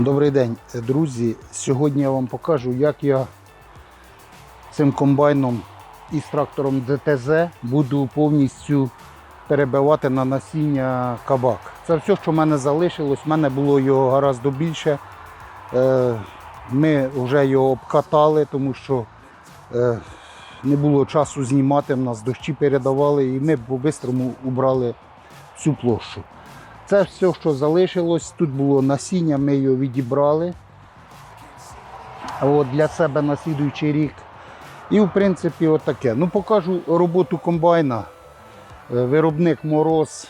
Добрий день, друзі. Сьогодні я вам покажу, як я цим комбайном із трактором ДТЗ буду повністю перебивати на насіння кабак. Це все, що в мене залишилось. У мене було його гораздо більше. Е, Ми вже його обкатали, тому що е, не було часу знімати, в нас дощі передавали, і ми по-бистрому убрали всю площу. Це все, що залишилось. Тут було насіння, ми його відібрали от, для себе на слідуючий рік. І в принципі отаке. Ну, покажу роботу комбайна. Е, Виробник мороз.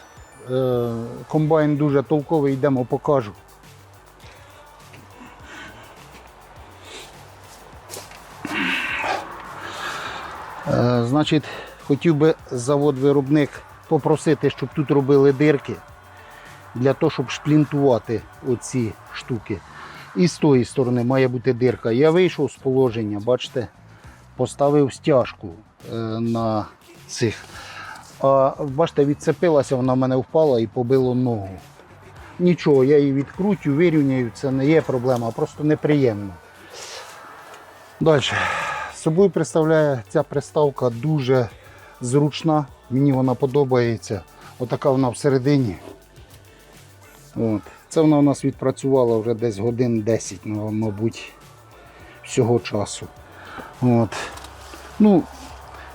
Е, Комбайн дуже толковий, йдемо покажу. Е, Значить, хотів би завод-виробник попросити, щоб тут робили дирки для того, щоб шплінтувати оці штуки. І з тої сторони має бути дирка. Я вийшов з положення, бачите, поставив стяжку е, на цих. А бачите, відцепилася, вона в мене впала і побило ногу. Нічого, я її відкрутю, вирівняю, це не є проблема, просто неприємно. Далі. Собою представляє ця приставка дуже зручна, мені вона подобається. Отака вона всередині. От. Це вона у нас відпрацювала вже десь годин 10, ну, мабуть, всього часу. От. Ну,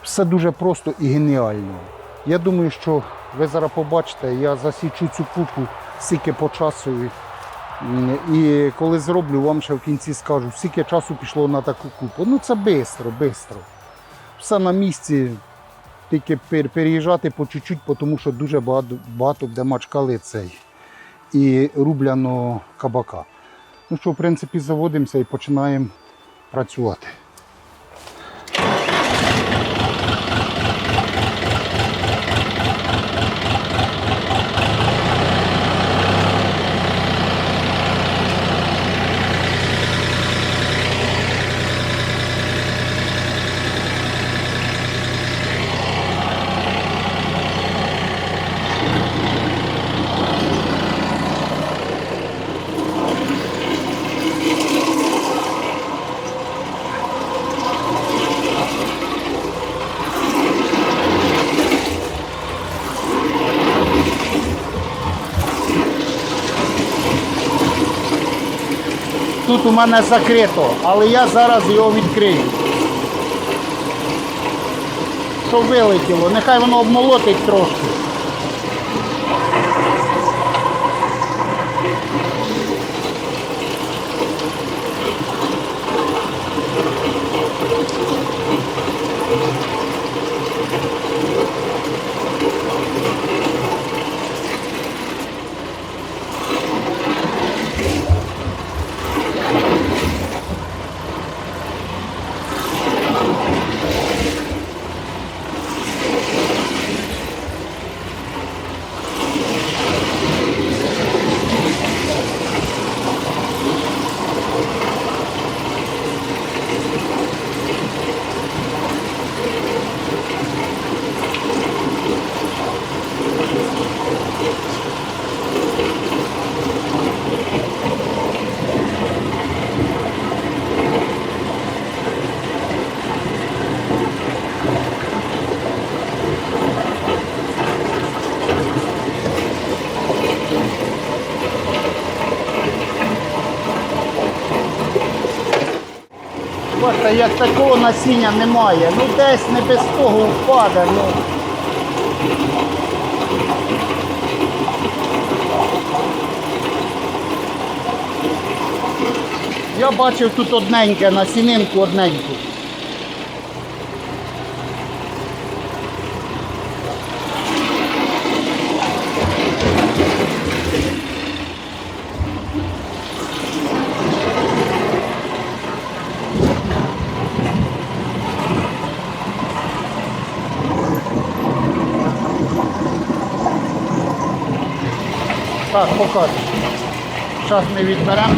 все дуже просто і геніально. Я думаю, що ви зараз побачите, я засічу цю купу стільки по часу. І коли зроблю, вам ще в кінці скажу, скільки часу пішло на таку купу. Ну це швидко, швидко. Все на місці, тільки переїжджати по чуть-чуть, тому що дуже багато, багато де мачкали цей і рубляного кабака. Ну що, в принципі, заводимося і починаємо працювати. Тут у мене закрито, але я зараз його відкрию. Щоб вилетіло, нехай воно обмолотить трошки. Бачите, як такого насіння немає. Ну десь не без того впаде. Ну. Я бачив тут одненьке, на сінинку одненьку. Так, покажу. Зараз ми відберемо.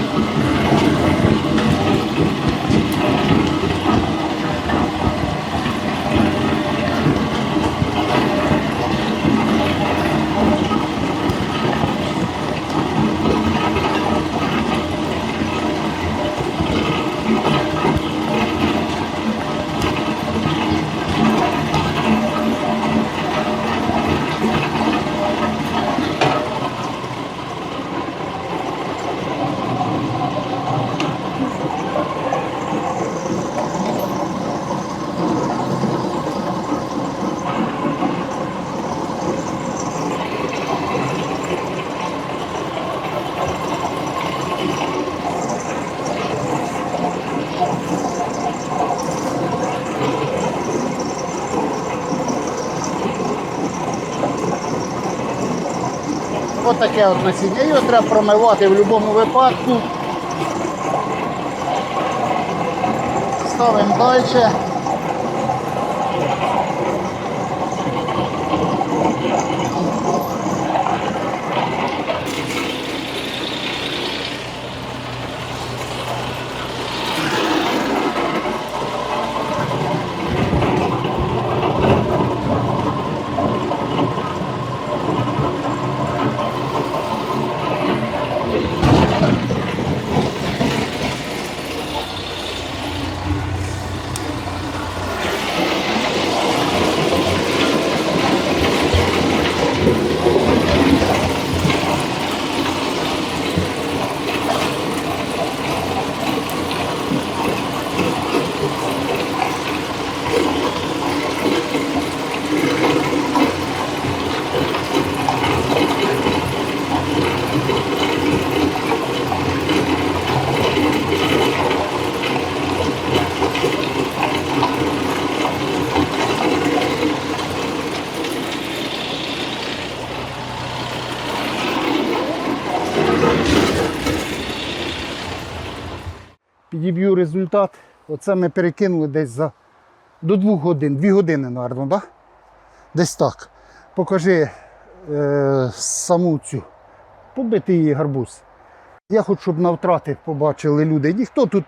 Отаке от насіння. Його треба промивати в будь-якому випадку. Ставимо далі. Результат. Оце ми перекинули десь за до двох годин, дві години, мабуть, да? Десь так. Покажи е, саму цю. Побитий її гарбуз. Я хочу, щоб на втрати побачили люди. Ніхто тут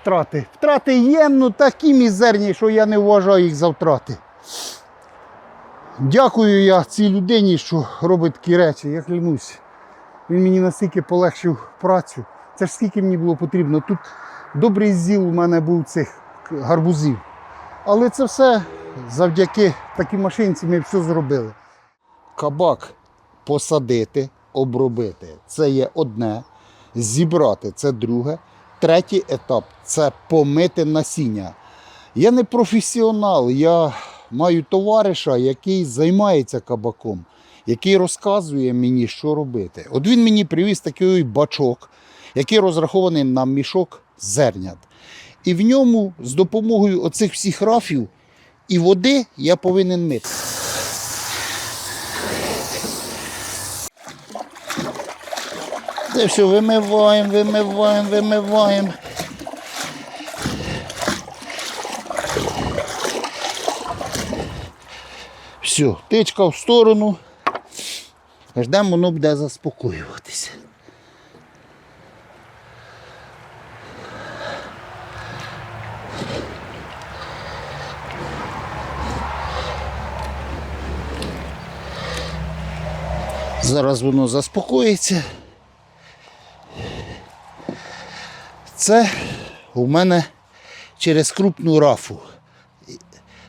втрати. Втрати є, ну такі мізерні, що я не вважаю їх за втрати. Дякую я цій людині, що робить такі речі. Я клянусь. Він мені настільки полегшив працю. Це ж скільки мені було потрібно. Тут добрий зіл у мене був цих гарбузів. Але це все завдяки такій машинці ми все зробили. Кабак посадити, обробити це є одне, зібрати це друге. Третій етап це помити насіння. Я не професіонал, я маю товариша, який займається кабаком, який розказує мені, що робити. От він мені привіз такий бачок, який розрахований на мішок зернят. І в ньому з допомогою оцих всіх рафів і води я повинен мити. Це все вимиваємо, вимиваємо, вимиваємо. Все, тичка в сторону. Ждемо, воно буде заспокоюватися. Зараз воно заспокоїться. Це у мене через крупну рафу.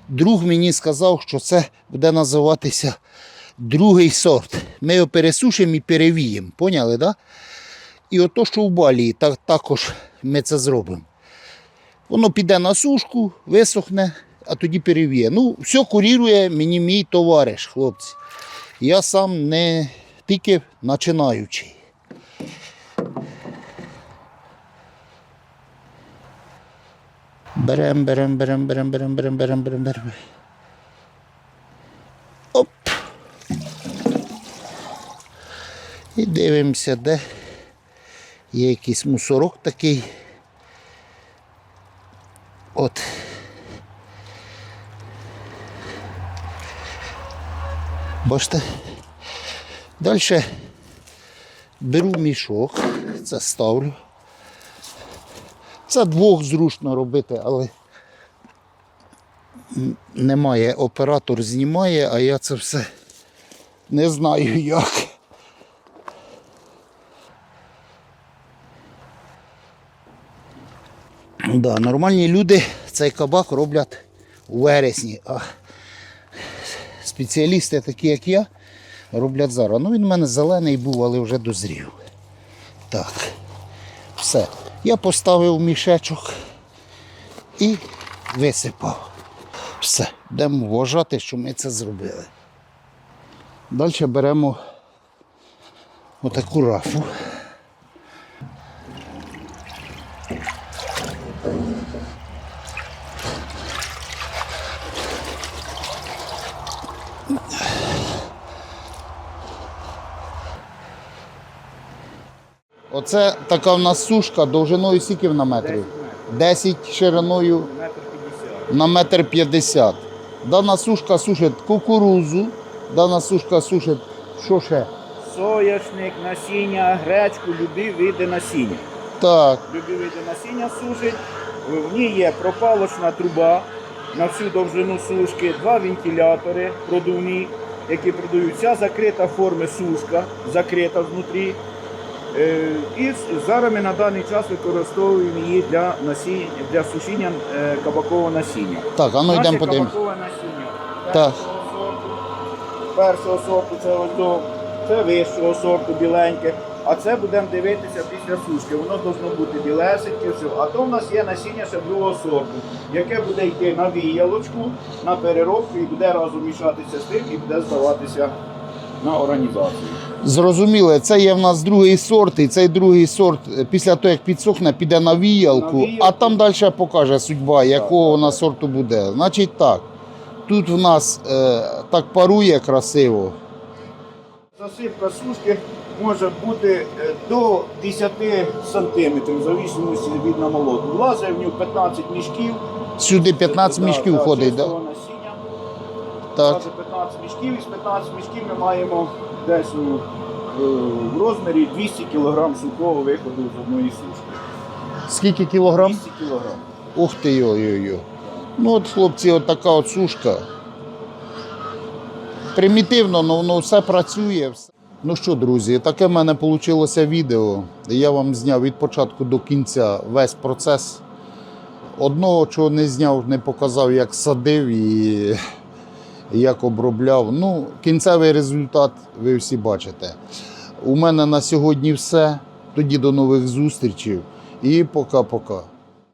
Друг мені сказав, що це буде називатися другий сорт. Ми його пересушимо і перевіємо. Поняли, да? І ото, що в балії, так, також ми це зробимо. Воно піде на сушку, висохне, а тоді перевіє. Ну, все курірує мені мій товариш, хлопці. Я сам не тільки починаючий. Берем, берем, берем, берем, берем, берем, берем, берем, берем. Оп. І дивимося, де є якийсь мусорок такий. От. Бачите? Далі беру мішок, це ставлю. Це двох зручно робити, але немає. Оператор знімає, а я це все не знаю як. Да, нормальні люди цей кабак роблять у вересні. А спеціалісти, такі як я, роблять зараз. Ну він у мене зелений був, але вже дозрів. Так, все. Я поставив мішечок і висипав. Все, будемо вважати, що ми це зробили. Далі беремо отаку рафу. Оце така в нас сушка довжиною скільки на метрів? 10 шириною на метр 50. Дана сушка сушить кукурузу, дана сушка сушить що ще? Соняшник, насіння, гречку, любі види насіння. Так, Любі види насіння сушить. В ній є пропалочна труба на всю довжину сушки, два вентилятори продувні, які продають. Вся закрита форми сушка, закрита знутрі. Е, І зараз ми на даний час використовуємо її для насіння, для сушіння е, кабакового насіння. так, а ну йдемо подивимось. кабакове насіння. Так. Першого сорту, першого сорту це ось до, це вищого сорту біленьке. А це будемо дивитися після сушки. Воно повинно бути білесеньке, все. А то в нас є насіння ще другого сорту, яке буде йти на віялочку, на переробку і буде разом мішатися з тим і буде здаватися на організацію. Зрозуміло, це є в нас другий сорт, і цей другий сорт е, після того, як підсохне, піде на віялку, На віялку. а там далі покаже судьба, якого вона сорту буде. Значить так, тут в нас е, так парує красиво. Засипка сушки може бути е, до 10 сантиметрів, в зависимості від намолоту. Влазить в нього 15 мішків. Сюди 15 мішків да, входить, так? Так. Влазить 15 мішків, із 15 мішків ми маємо десь ну, е, в розмірі 200 кг сухого виходу з одної сушки. Скільки кілограм? 200 кг. Ух ти йо-йо-йо. Ну от, хлопці, от така от сушка. Примітивно, але воно все працює. Все. Ну що, друзі, таке в мене вийшло відео. Я вам зняв від початку до кінця весь процес. Одного, чого не зняв, не показав, як садив і як обробляв. Ну, кінцевий результат ви всі бачите. У мене на сьогодні все. Тоді до нових зустрічей і пока-пока.